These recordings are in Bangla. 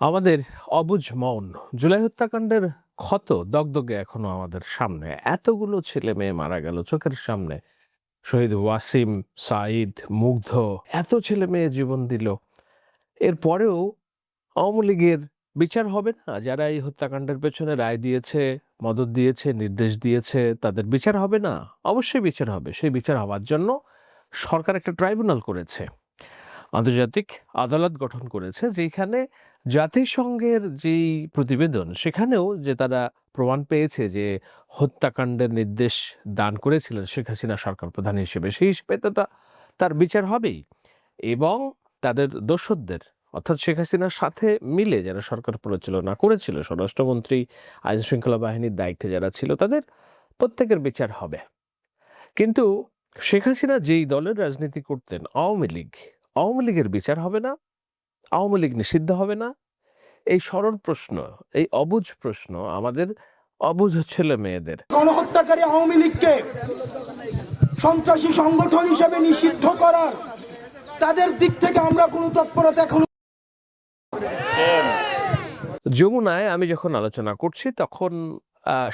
আমাদের অবুঝ মৌন, জুলাই হত্যাকাণ্ডের ক্ষত দগদগে এখনও আমাদের সামনে। এতগুলো ছেলে মেয়ে মারা গেল চোখের সামনে। শহীদ ওয়াসিম, সাঈদ, মুগ্ধ, এত ছেলে মেয়ে জীবন দিল। এরপরেও আওয়ামী লীগের বিচার হবে না। যারা এই হত্যাকাণ্ডের পেছনে রায় দিয়েছে, মদত দিয়েছে, নির্দেশ দিয়েছে, তাদের বিচার হবে না। অবশ্যই বিচার হবে। সেই বিচার হওয়ার জন্য সরকার একটা ট্রাইব্যুনাল করেছে। আন্তর্জাতিক আদালত গঠন করেছে, যেখানে জাতিসংঘের যেই প্রতিবেদন, সেখানেও যে তারা প্রমাণ পেয়েছে যে হত্যাকাণ্ডের নির্দেশ দান করেছিলেন শেখ হাসিনা সরকার প্রধান হিসেবে, সেই হিসেবে তো তার বিচার হবেই। এবং তাদের দোষদের অর্থাৎ শেখ হাসিনার সাথে মিলে যারা সরকার পরিচালনা করেছিল, স্বরাষ্ট্রমন্ত্রী আইন শৃঙ্খলা বাহিনীর দায়িত্বে যারা ছিল, তাদের প্রত্যেকের বিচার হবে। কিন্তু শেখ হাসিনা যেই দলের রাজনীতি করতেন, আওয়ামী লীগ, আওয়ামী লীগের বিচার হবে না। আওয়ামী লীগ নিষিদ্ধ হবে না? এই সরল প্রশ্ন এই অবুঝ প্রশ্ন আমাদের অবুঝ ছেলে মেয়েদের। গণহত্যাকারী আওয়ামী লীগকে সন্ত্রাসী সংগঠন হিসেবে নিষিদ্ধ করার তাদের দিক থেকে আমরা কোনো তৎপরতা এখন যমুনায় আমি যখন আলোচনা করছি তখন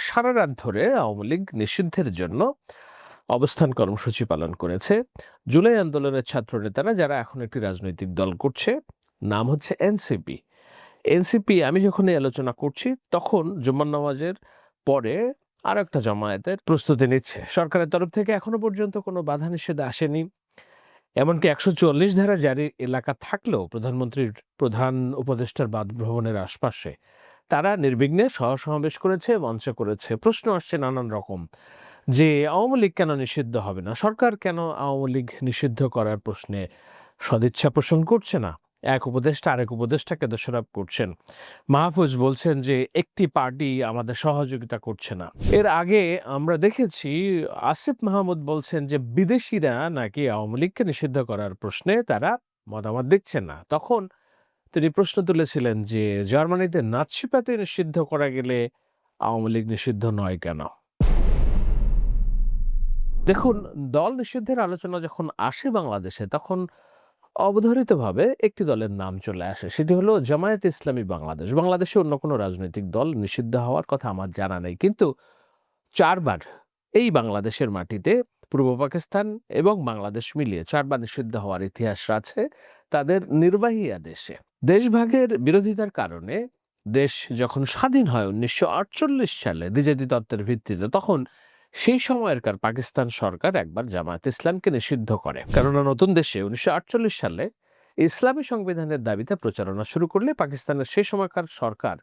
সারা রাত ধরে আওয়ামী লীগ নিষিদ্ধের জন্য অবস্থান কর্মসূচি পালন করেছে। জুলাই আন্দোলনের ছাত্র নেতারা যারা এখন একটি রাজনৈতিক দল করছে নাম হচ্ছে এনসিপি। এনসিপি আমি যখন এই আলোচনা করছি, তখন জুম্মান নামাজের পরে আর একটা জামায়াতের প্রস্তুতি নিচ্ছে। সরকারের তরফ থেকে এখনও পর্যন্ত কোনো বাধা নিষেধ আসেনি। এমনকি একশো চল্লিশ ধারা জারি এলাকা থাকলেও প্রধানমন্ত্রীর প্রধান উপদেষ্টার বাদভবনের আশপাশে তারা নির্বিঘ্নে সহসমাবেশ করেছে, মঞ্চ করেছে। প্রশ্ন আসছে নানান রকম যে আওয়ামী লীগ কেন নিষিদ্ধ হবে না? সরকার কেন আওয়ামী লীগ নিষিদ্ধ করার প্রশ্নে সদিচ্ছা পোষণ করছে না? এক উপদেষ্টা আরেক উপদেষ্টাকে দোষারোপ করছেন। মাহফুজ বলছেন যে, একটি পার্টি আমাদের সহযোগিতা করছে না। এর আগে আমরা দেখেছি আসিফ মাহমুদ বলছেন যে, বিদেশিরা নাকি আওয়ামী লীগকে নিষিদ্ধ করার প্রশ্নে তারা মতামত দিচ্ছেন না। তখন তিনি প্রশ্ন তুলেছিলেন যে, জার্মানিতে নাৎসিপাতি নিষিদ্ধ করা গেলে আওয়ামী লীগ নিষিদ্ধ নয় কেন? দেখুন, দল নিষিদ্ধের আলোচনা যখন আসে বাংলাদেশে, তখন অবধারিতভাবে একটি দলের নাম চলে আসে। সেটি হলো জামায়াত ইসলামী বাংলাদেশ। বাংলাদেশে অন্য কোনো রাজনৈতিক দল নিষিদ্ধ হওয়ার কথা আমার জানা নেই। কিন্তু চারবার এই বাংলাদেশের মাটিতে পূর্ব পাকিস্তান এবং বাংলাদেশ মিলিয়ে চারবার নিষিদ্ধ হওয়ার ইতিহাস আছে তাদের নির্বাহী আদেশে। দেশভাগের বিরোধিতার কারণে দেশ যখন স্বাধীন হয় উনিশশো আটচল্লিশ সালে, দ্বিজাতি তত্ত্বের ভিত্তিতে, তখন সেই সময়কার পাকিস্তান সরকার একবার জামায়াত ইসলামকে নিষিদ্ধ করে। কেননা নতুন দেশে উনিশশো আটচল্লিশ সালে ইসলামী সংবিধানের দাবিতে প্রচারণা শুরু করলে পাকিস্তানের সেই সময়কার সরকার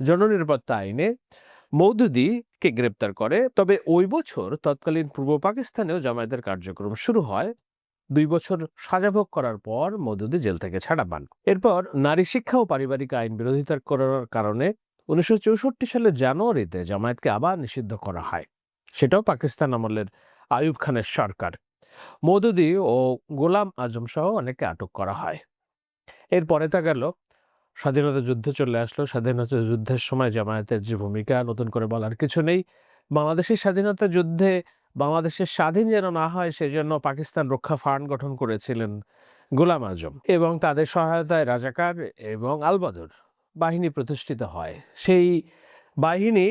জননিরাপত্তা আইনে মৌদুদিকে গ্রেপ্তার করে। তবে ওই বছর তৎকালীন পূর্ব পাকিস্তানেও জামায়াতের কার্যক্রম শুরু হয়। দুই বছর সাজা ভোগ করার পর মৌদুদি জেল থেকে ছাড়া পান। এরপর নারী শিক্ষা ও পারিবারিক আইন বিরোধিতা করার কারণে উনিশশো সালের জানুয়ারিতে জামায়াতকে আবার নিষিদ্ধ করা হয়। সেটাও পাকিস্তান আমলের আয়ুব খানের সরকার। মৌদুদি ও গোলাম আজম সহ অনেকে আটক করা হয়। এরপরে তা গেল, স্বাধীনতা যুদ্ধ চলে আসলো। স্বাধীনতা যুদ্ধের সময় জামায়াতের যে ভূমিকা, নতুন করে বলার কিছু নেই। বাংলাদেশের স্বাধীনতা যুদ্ধে বাংলাদেশের স্বাধীন যেন না হয়, সেজন্য পাকিস্তান রক্ষা ফান্ড গঠন করেছিলেন গোলাম আজম এবং তাদের সহায়তায় রাজাকার এবং আলবদর বাহিনী প্রতিষ্ঠিত হয়। সেই বাহিনী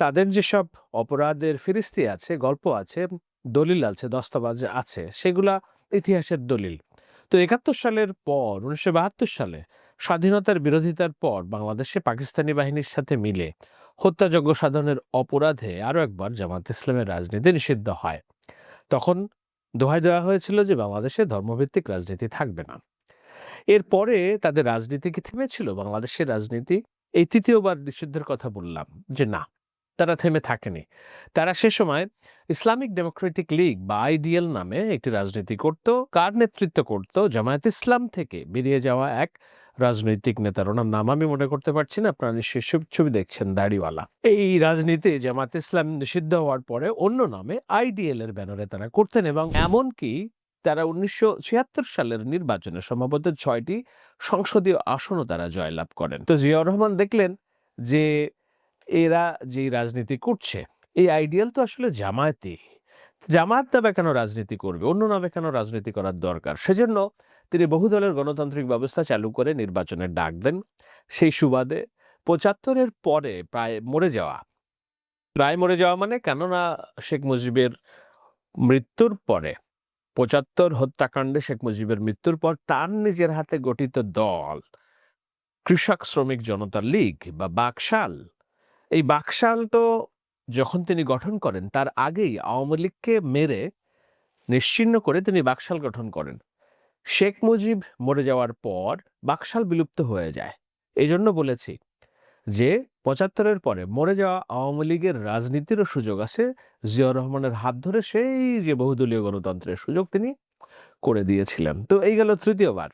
তাদের যেসব অপরাধের ফিরিস্তি আছে, গল্প আছে, দলিল আছে, দস্তাবাজ আছে, সেগুলা ইতিহাসের দলিল। তো একাত্তর সালের পর, উনিশশো বাহাত্তর সালে স্বাধীনতার বিরোধিতার পর বাংলাদেশে পাকিস্তানি বাহিনীর সাথে মিলে হত্যাযজ্ঞ সাধনের অপরাধে আরও একবার জামাত ইসলামের রাজনীতি নিষিদ্ধ হয়। তখন দোহাই দেওয়া হয়েছিল যে বাংলাদেশে ধর্মভিত্তিক রাজনীতি থাকবে না। এরপরে তাদের রাজনীতি কি থেমেছিল, বাংলাদেশের রাজনীতি, এই তৃতীয়বার নিষিদ্ধের কথা বললাম যে না। তারা থেমে থাকেনি। তারা সে সময় ইসলামিক ডেমোক্রেটিক লীগ বা আইডিএল নামে একটি রাজনীতি করত, কার নেতৃত্ব করত, জামায়াত ইসলাম থেকে বেরিয়ে যাওয়া এক রাজনৈতিক নেতার। ওনার নাম আমি মনে করতে পারছি না, আপনারা নিশ্চয়ই ছবি- দেখছেন, দাড়িওয়ালা। এই রাজনীতি জামাত ইসলাম নিষিদ্ধ হওয়ার পরে অন্য নামে আইডিএল এর ব্যানারে তারা করতেন এবং এমনকি তারা উনিশশো ছিয়াত্তর সালের নির্বাচনে সম্ভবত ছয়টি সংসদীয় আসনও তারা জয়লাভ করেন। তো জিয়াউর রহমান দেখলেন যে এরা যে রাজনীতি করছে, এই আইডিয়াল তো আসলে জামায়াতি জামায়াত নামে কেন রাজনীতি করবে? অন্য নামে কেন রাজনীতি করার দরকার? সেজন্য তিনি বহু দলের গণতান্ত্রিক ব্যবস্থা চালু করে নির্বাচনের ডাক দেন। সেই সুবাদে পঁচাত্তরের পরে প্রায় মরে যাওয়া। প্রায় মরে যাওয়া মানে কেননা শেখ মুজিবের মৃত্যুর পরে, পঁচাত্তর হত্যাকাণ্ডে শেখ মুজিবের মৃত্যুর পর তার নিজের হাতে গঠিত দল, কৃষক শ্রমিক জনতা লীগ বা বাকশাল এই বাকশাল তো যখন তিনি গঠন করেন, তার আগেই আওয়ামী লীগকে মেরে নিশ্চিহ্ন করে তিনি বাকশাল গঠন করেন। শেখ মুজিব মরে যাওয়ার পর বাকশাল বিলুপ্ত হয়ে যায়। এই জন্য বলেছি যে, পঁচাত্তরের পরে মরে যাওয়া আওয়ামী লীগের রাজনীতিরও সুযোগ আছে। জিয়াউর রহমানের হাত ধরে সেই যে বহুদলীয় গণতন্ত্রের সুযোগ তিনি করে দিয়েছিলেন। তো এই গেল তৃতীয়বার।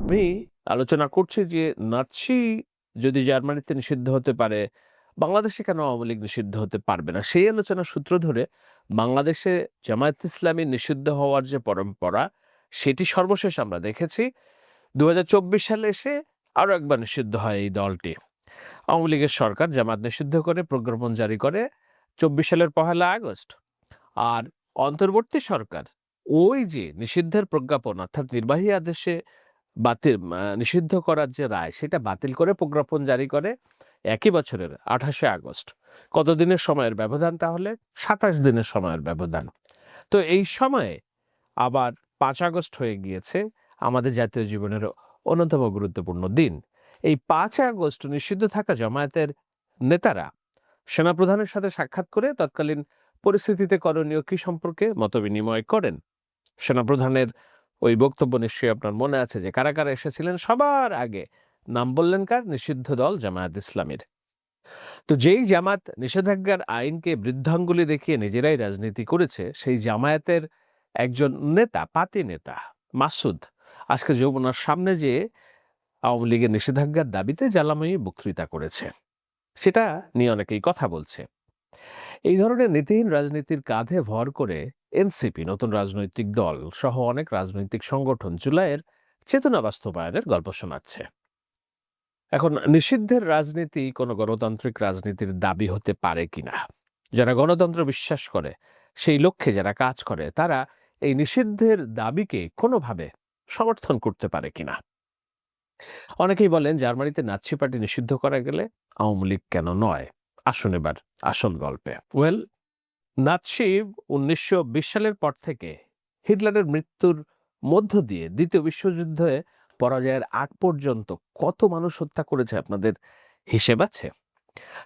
আমি আলোচনা করছি যে, নাৎসি যদি জার্মানিতে নিষিদ্ধ হতে পারে, বাংলাদেশে কেন আওয়ামী লীগ নিষিদ্ধ হতে পারবে না? সেই আলোচনার সূত্র ধরে বাংলাদেশে জামায়াত ইসলামী নিষিদ্ধ হওয়ার যে পরম্পরা, সেটি সর্বশেষ আমরা দেখেছি। দু হাজার চব্বিশ সালে এসে আরও একবার নিষিদ্ধ হয় এই দলটি। আওয়ামী লীগের সরকার জামাত নিষিদ্ধ করে, প্রজ্ঞাপন জারি করে চব্বিশ সালের পহেলা আগস্ট। আর অন্তর্বর্তী সরকার ওই যে নিষিদ্ধের প্রজ্ঞাপন, অর্থাৎ নির্বাহী আদেশে বাতিল নিষিদ্ধ করার যে রায়, সেটা বাতিল করে প্রজ্ঞাপন জারি করে একই বছরের আঠাশে আগস্ট। কতদিনের সময়ের ব্যবধান তাহলে? সাতাশ দিনের সময়ের ব্যবধান। তো এই সময়ে আবার পাঁচ আগস্ট হয়ে গিয়েছে আমাদের জাতীয় জীবনের অন্যতম গুরুত্বপূর্ণ দিন। এই পাঁচ আগস্ট নিষিদ্ধ থাকা জামায়াতের নেতারা সেনাপ্রধানের সাথে সাক্ষাৎ করে তৎকালীন পরিস্থিতিতে করণীয় কি সম্পর্কে মতবিনিময় করেন? সেনাপ্রধানের ওই বক্তব্য নিশ্চয়ই আপনার মনে আছে যে, কারা কারা এসেছিলেন সবার আগে? নাম বললেন কার? নিষিদ্ধ দল জামায়াত ইসলামের। তো যেই জামাত নিষেধাজ্ঞার আইনকে বৃদ্ধাঙ্গুলি দেখিয়ে নিজেরাই রাজনীতি করেছে, সেই জামায়াতের একজন নেতা, পাতি নেতা, মাসুদ, আজকে যৌবনার সামনে যে আওয়ামী লীগের নিষেধাজ্ঞার দাবিতে জ্বালাময়ী বক্তৃতা করেছে, সেটা নিয়ে অনেকেই কথা বলছে। এই ধরনের নীতিহীন রাজনীতির কাঁধে ভর করে এনসিপি, নতুন রাজনৈতিক দল সহ অনেক রাজনৈতিক সংগঠন জুলাইয়ের চেতনা বাস্তবায়নের গল্প শোনাচ্ছে। এখন নিষিদ্ধের রাজনীতি কোনো গণতান্ত্রিক রাজনীতির দাবি হতে পারে কিনা? যারা গণতন্ত্র বিশ্বাস করে, সেই লক্ষ্যে যারা কাজ করে, তারা এই নিষিদ্ধের দাবিকে কোনোভাবে সমর্থন করতে পারে কিনা? অনেকেই বলেন জার্মানিতে নাৎসি পার্টি নিষিদ্ধ করা গেলে আওয়ামী লীগ কেন নয়? আসুন এবার আসল গল্পে। ওয়েল নাৎসি উনিশশো সালের পর থেকে হিটলারের মৃত্যুর মধ্য দিয়ে দ্বিতীয় বিশ্বযুদ্ধে পরাজয়ের আগ পর্যন্ত কত মানুষ হত্যা করেছে আপনাদের হিসেব আছে?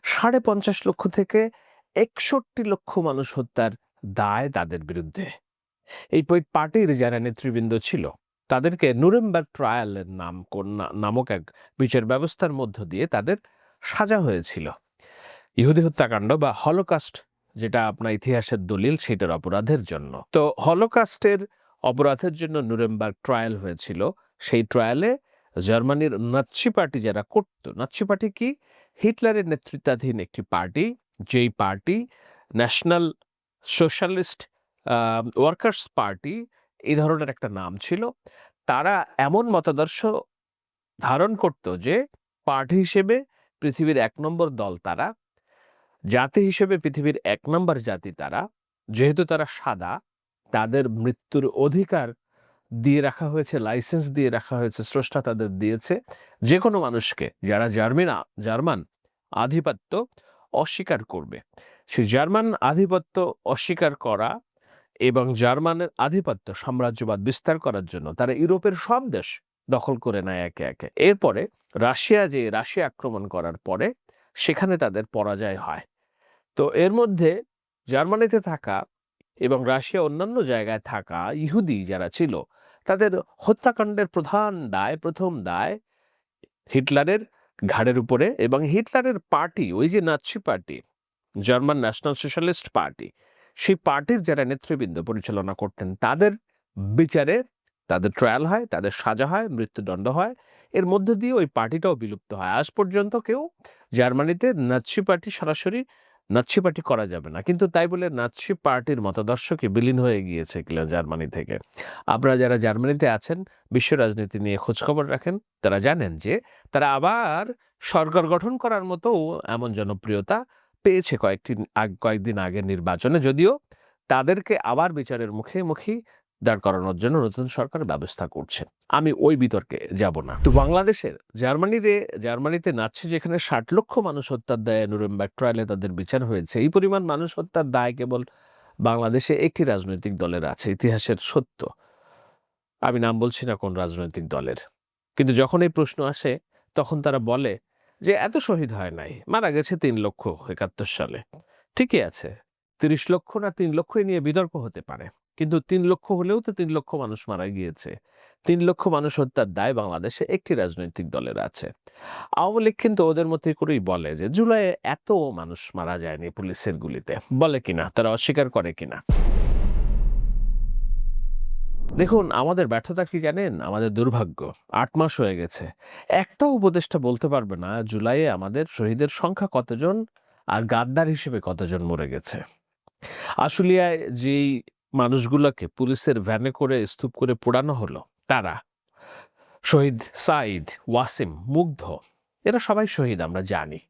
সাড়ে পঞ্চাশ লক্ষ থেকে একষট্টি লক্ষ মানুষ হত্যার দায় তাদের বিরুদ্ধে। এই পার্টির যারা নেতৃবৃন্দ ছিল, তাদেরকে নুরেমবার্গ ট্রায়ালের নাম নামক এক বিচার ব্যবস্থার মধ্য দিয়ে তাদের সাজা হয়েছিল। ইহুদি হত্যাকাণ্ড বা হলোকাস্ট যেটা আপনার ইতিহাসের দলিল সেটার অপরাধের জন্য। তো হলোকাস্টের অপরাধের জন্য নুরেমবার্গ ট্রায়াল হয়েছিল। সেই ট্রায়ালে জার্মানির নাৎসি পার্টি যারা করত, নাৎসি পার্টি কি? হিটলারের নেতৃত্বাধীন একটি পার্টি, যেই party national socialist workers party এই ধরনের একটা নাম ছিল। তারা এমন মতাদর্শ ধারণ করত যে পার্টি হিসেবে পৃথিবীর এক নম্বর দল তারা। জাতি হিসেবে পৃথিবীর এক নম্বর জাতি তারা। যেহেতু তারা সাদা, তাদের মৃত্যুর অধিকার দিয়ে রাখা হয়েছে লাইসেন্স দিয়ে রাখা হয়েছে, স্রষ্টা তাদের দিয়েছে। যে কোনো মানুষকে, যারা জার্মিনা, জার্মান আধিপত্য অস্বীকার করবে। সেই জার্মান আধিপত্য অস্বীকার করা এবং জার্মানের আধিপত্য সাম্রাজ্যবাদ বিস্তার করার জন্য তারা ইউরোপের সব দেশ দখল করে নেয় একে একে। এরপরে রাশিয়া যে রাশিয়া আক্রমণ করার পরে সেখানে তাদের পরাজয় হয়। তো এর মধ্যে জার্মানিতে থাকা এবং রাশিয়া অন্যান্য জায়গায় থাকা ইহুদি যারা ছিল, তাদের হত্যাকাণ্ডের প্রধান দায়, প্রথম দায় হিটলারের ঘাড়ের উপরে এবং হিটলারের পার্টি, ওই যে Nazi party, German national socialist party, সেই পার্টির যারা নেতৃবৃন্দ পরিচালনা করতেন, তাদের বিচারে তাদের ট্রায়াল হয়, তাদের সাজা হয়, মৃত্যুদণ্ড হয়। এর মধ্যে দিয়ে ওই পার্টিটাও বিলুপ্ত হয়। আজ পর্যন্ত কেউ জার্মানিতে নাৎসি পার্টি সরাসরি নাৎসি পার্টি করা যাবে না। কিন্তু তাই বলে নাৎসি পার্টির মতাদর্শকে বিলীন হয়ে গিয়েছে কিনা জার্মানি থেকে। আপনারা যারা জার্মানিতে আছেন, বিশ্ব রাজনীতি নিয়ে খোঁজখবর রাখেন, তারা জানেন যে তারা আবার সরকার গঠন করার মতো এমন জনপ্রিয়তা পেয়েছে কয়েকটি কয়েকদিন আগের নির্বাচনে। যদিও তাদেরকে আবার বিচারের মুখে মুখী দাঁড় করানোর জন্য নতুন সরকার ব্যবস্থা করছে। আমি ওই বিতর্কে যাব না। তো বাংলাদেশের জার্মানিতে জার্মানিতে নাচছে যেখানে ষাট লক্ষ মানুষ হত্যার দায়ে নুরেমবার্গ ট্রায়ালে তাদের বিচার হয়েছে। এই পরিমাণ মানুষ হত্যার দায় কেবল বাংলাদেশে একটি রাজনৈতিক দলের আছে, ইতিহাসের সত্য। আমি নাম বলছি না কোন রাজনৈতিক দলের। কিন্তু যখন এই প্রশ্ন আসে, তখন তারা বলে যে এত শহীদ হয় নাই, মারা গেছে তিন লক্ষ একাত্তর সালে। ঠিকই আছে, তিরিশ লক্ষ না তিন লক্ষই নিয়ে বিতর্ক হতে পারে। কিন্তু তিন লক্ষ হলেও তো তিন লক্ষ মানুষ মারা গিয়েছে। তিন লক্ষ মানুষ হত্যার দায় বাংলাদেশে একটি রাজনৈতিক দলের আছে। আওয়ামী লীগ কিন্তু ওদের মধ্যে করেই বলে যে, জুলাইয়ে এত মানুষ মারা যায়নি পুলিশের গুলিতে। বলে কিনা, তারা অস্বীকার করে কিনা? দেখুন, আমাদের ব্যর্থতা কি জানেন? আমাদের দুর্ভাগ্য। আট মাস হয়ে গেছে। একটা উপদেষ্টা বলতে পারবে না, জুলাইয়ে আমাদের শহীদের সংখ্যা কতজন আর গাদ্দার হিসেবে কতজন মরে গেছে? আশুলিয়ায় যেই মানুষগুলোকে পুলিশের ভ্যানে করে স্তূপ করে পোড়ানো হলো। তারা শহীদ সাইদ ওয়াসিম, মুগ্ধ, এরা সবাই শহীদ, আমরা জানি।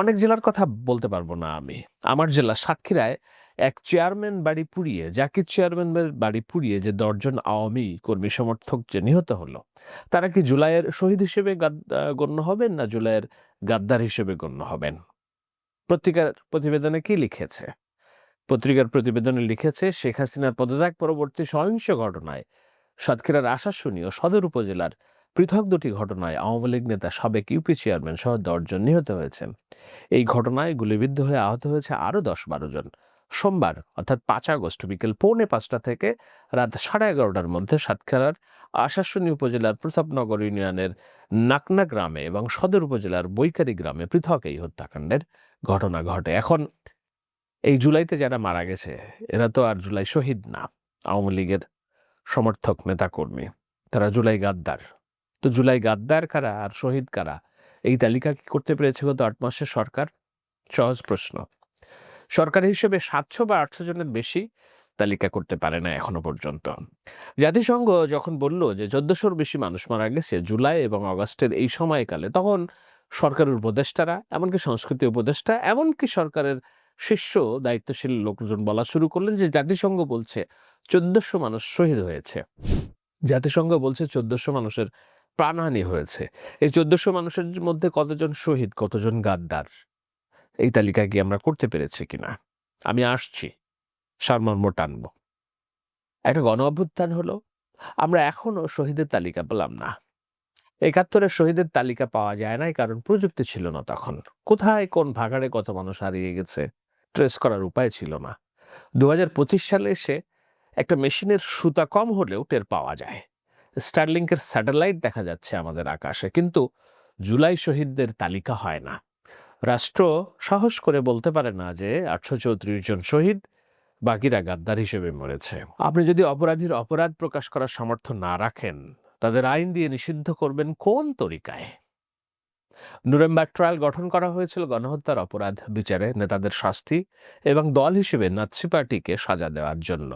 অনেক জেলার কথা বলতে পারব না আমি। আমার জেলা সাতক্ষীরায় এক চেয়ারম্যান বাড়ি পুড়িয়ে, জাকির চেয়ারম্যানের বাড়ি পুড়িয়ে যে দশজন আওয়ামী কর্মী সমর্থক যে নিহত হলো, তারা কি জুলাইয়ের শহীদ হিসেবে গণ্য হবেন না জুলাইয়ের গাদ্দার হিসেবে গণ্য হবেন? পত্রিকার প্রতিবেদনে কি লিখেছে? পত্রিকার প্রতিবেদনে লিখেছে, শেখ হাসিনার পদত্যাগ পরবর্তী সহিংস ঘটনায় সাতক্ষীরার আশাশুনি ও সদর উপজেলার পৃথক দুটি ঘটনায় আওয়ামী লীগ নেতা সাবেক ইউপি চেয়ারম্যান সহ দশজন নিহত হয়েছেন। এই ঘটনায় গুলিবিদ্ধ হয়ে আহত হয়েছে আরও দশ বারো জন। সোমবার, অর্থাৎ পাঁচ আগস্ট বিকেল পৌনে পাঁচটা থেকে রাত সাড়ে এগারোটার মধ্যে সাতক্ষীরার আশাশুনি উপজেলার প্রতাপনগর ইউনিয়নের নাকনা গ্রামে এবং সদর উপজেলার বৈকারি গ্রামে পৃথক এই হত্যাকাণ্ডের ঘটনা ঘটে। এখন এই জুলাইতে যারা মারা গেছে, এরা তো আর জুলাই শহীদ না, আওয়ামী লীগের সমর্থক নেতাকর্মী। তারা জুলাই গাদ্দার। তো জুলাই গাদ্দার কারা আর শহীদ কারা? এই তালিকা কি করতে পেরেছে গত আট মাসে সরকার? সহজ প্রশ্ন। সরকার হিসেবে সাতশো বা আটশো জনের বেশি তালিকা করতে পারে না এখনও পর্যন্ত। জাতিসংঘ যখন বলল যে চোদ্দশোর বেশি মানুষ মারা গেছে জুলাই এবং আগস্টের এই সময়কালে, তখন সরকারের উপদেষ্টারা, এমনকি সংস্কৃতি উপদেষ্টা, এমনকি সরকারের শীর্ষ দায়িত্বশীল লোকজন বলা শুরু করলেন যে জাতিসংঘ বলছে চোদ্দশো মানুষ শহীদ হয়েছে। জাতিসংঘ বলছে চোদ্দশো মানুষের প্রাণহানি হয়েছে। এই চোদ্দশো মানুষের মধ্যে কতজন শহীদ, কতজন গাদ্দার? এই তালিকা কি আমরা করতে পেরেছি কিনা? আমি আসছি, সারমর্ম টানব। একটা গণ অভ্যুত্থান হলো। আমরা এখনও শহীদের তালিকা পেলাম না। একাত্তরের শহীদের তালিকা পাওয়া যায় নাই, কারণ প্রযুক্তি ছিল না তখন। কোথায়, কোন ভাগাড়ে কত মানুষ হারিয়ে গেছে? ট্রেস করার উপায় ছিল না। দুহাজার পঁচিশ সালে এসে একটা মেশিনের সুতা কম হলেও টের পাওয়া যায়। স্টারলিংকের স্যাটেলাইট দেখা যাচ্ছে আমাদের আকাশে, কিন্তু জুলাই শহীদদের তালিকা হয় না। রাষ্ট্র সাহস করে বলতে পারে না যে আটশো চৌত্রিশ জন শহীদ বাকিরা গাদ্দার হিসেবে মরেছে। আপনি যদি অপরাধীর অপরাধ প্রকাশ করার সামর্থ্য না রাখেন, তাদের আইন দিয়ে নিষিদ্ধ করবেন কোন তরিকায়? নুরেমবার্গ ট্রায়াল গঠন করা হয়েছিল গণহত্যার অপরাধ, বিচারে নেতাদের শাস্তি এবং দল হিসেবে নাৎসি পার্টিকে সাজা দেওয়ার জন্য।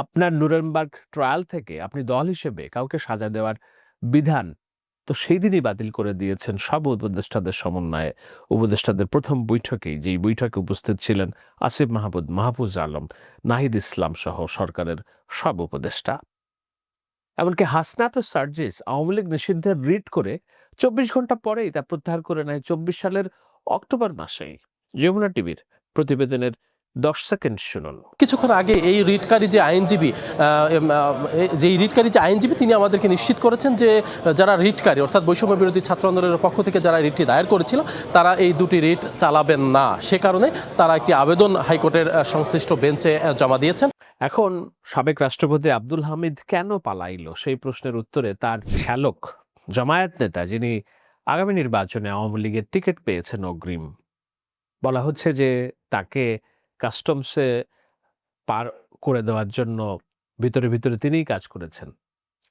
আপনার নুরেমবার্গ ট্রায়াল থেকে আপনি দল হিসেবে কাউকে সাজা দেওয়ার বিধান তো সেই দিনই বাতিল করে দিয়েছেন সব উপদেষ্টাদের সমন্বয়ে। উপদেষ্টাদের প্রথম বৈঠকেই যেই বৈঠকে উপস্থিত ছিলেন আসিফ মাহমুদ, মাহফুজ আলম, নাহিদ ইসলাম সহ সরকারের সব উপদেষ্টা। এমনকি হাসনাত ও সার্জিস আওয়ামী লীগ নিষিদ্ধের রিট করে চব্বিশ ঘণ্টা পরেই তা প্রত্যাহার করে নেয় চব্বিশ সালের অক্টোবর মাসেই। যমুনা টিভির প্রতিবেদনের দশ সেকেন্ড শুনুন। কিছুক্ষণ আগে এই রিটকারী যে আইনজীবী যে রিটকারী যে আইনজীবী, তিনি আমাদেরকে নিশ্চিত করেছেন যে যারা রিটকারী, অর্থাৎ বৈষম্য বিরোধী ছাত্র আন্দোলনের পক্ষ থেকে যারা রিটটি দায়ের করেছিল, তারা এই দুটি রিট চালাবেন না। সে কারণে তারা একটি আবেদন হাইকোর্টের সংশ্লিষ্ট বেঞ্চে জমা দিয়েছেন। এখন সাবেক রাষ্ট্রপতি আব্দুল হামিদ কেন পালাইল? সেই প্রশ্নের উত্তরে তার শ্যালক জামায়াত নেতা, যিনি আগামী নির্বাচনে আওয়ামী লীগের টিকিট পেয়েছেন অগ্রিম। বলা হচ্ছে যে তাকে কাস্টমসে পার করে দেওয়ার জন্য ভিতরে ভিতরে তিনিই কাজ করেছেন।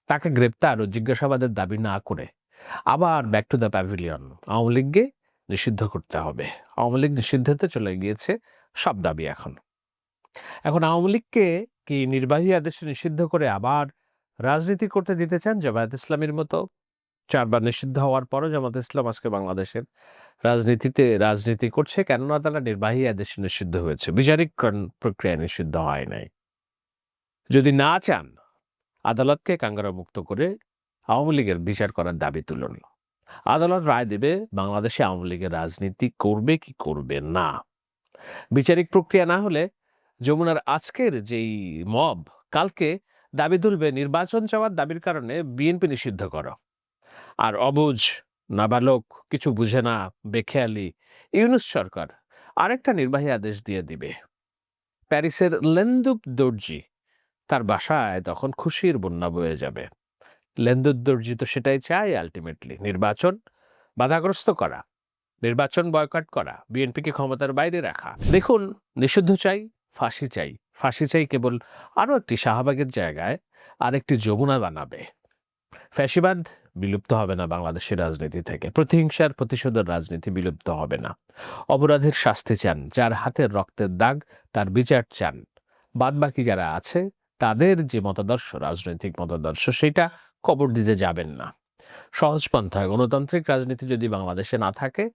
তাকে গ্রেপ্তার ও জিজ্ঞাসাবাদের দাবি না করে আবার back to the pavilion Awami লীগকে নিষিদ্ধ করতে হবে। আওয়ামী লীগ নিষিদ্ধতে চলে গিয়েছে সব দাবি এখন। এখন আওয়ামী লীগকে কি নির্বাহী আদেশে নিষিদ্ধ করে আবার রাজনীতি করতে দিতে চান জামায়াত ইসলামের মতো? চারবার নিষিদ্ধ হওয়ার পরও জামাত ইসলাম আজকে বাংলাদেশের রাজনীতিতে রাজনীতি করছে, কেননা তারা নির্বাহী আদেশে নিষিদ্ধ হয়েছে। বিচারিক প্রক্রিয়া নিষিদ্ধ হয় নাই। যদি না চান, আদালতকে কাঙ্গারা মুক্ত করে আওয়ামী লীগের বিচার করার দাবি তুলুন আদালত রায় দেবে, বাংলাদেশে আওয়ামী লীগের রাজনীতি করবে কি করবে না। বিচারিক প্রক্রিয়া না হলে যমুনার আজকের যেই মব, কালকে দাবি তুলবে নির্বাচন চাওয়ার দাবির কারণে বিএনপি নিষিদ্ধ করো। আর অবুঝ, নাবালক, কিছু বুঝে না, বেখেয়ালি, ইউনুস সরকার আরেকটা নির্বাহী আদেশ দিয়ে দিবে। প্যারিসের লেন্দুপ দর্জি তার বাসায় তখন খুশির বন্যা বয়ে যাবে। লেন্দুপ দর্জি তো সেটাই চায় আলটিমেটলি নির্বাচন বাধাগ্রস্ত করা, নির্বাচন বয়কট করা, বিএনপিকে ক্ষমতার বাইরে রাখা। দেখুন, নিষিদ্ধ চাই ফাঁসি চাই ফাঁসি চাই কেবল আরও একটি শাহবাগের জায়গায় আরেকটি যমুনা বানাবে। ফ্যাসিবাদ বিলুপ্ত হবে না বাংলাদেশের রাজনীতি থেকে। প্রতিহিংসার প্রতিশোধের রাজনীতি বিলুপ্ত হবে না। অপরাধের শাস্তি চান, যার হাতের রক্তের দাগ, তার বিচার চান। বাদবাকি যারা আছে, তাদের যে মতাদর্শ, রাজনৈতিক মতাদর্শ, সেটা কবর দিতে যাবেন না। সহজ পন্থায় গণতান্ত্রিক রাজনীতি যদি বাংলাদেশে না থাকে,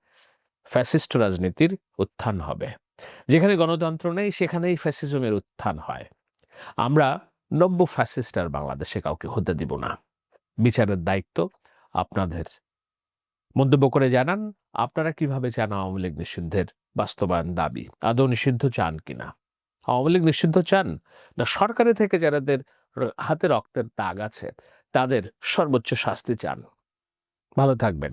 ফ্যাসিস্ট রাজনীতির উত্থান হবে। যেখানে গণতন্ত্র নেই, সেখানেই ফ্যাসিজমের উত্থান হয়। আমরা নব্য ফ্যাসিস্ট আর বাংলাদেশে কাউকে হতে দিব না। বিচারের দায়িত্ব আপনাদের। মন্তব্য করে জানান, আপনারা কীভাবে চান আওয়ামী লীগ নিষিদ্ধের বাস্তবায়ন দাবি? আদৌ নিষিদ্ধ চান কিনা? আওয়ামী লীগ নিষিদ্ধ চান? না, সরকারি থেকে যাদের র- হাতে রক্তের দাগ আছে, তাদের সর্বোচ্চ শাস্তি চান। ভালো থাকবেন।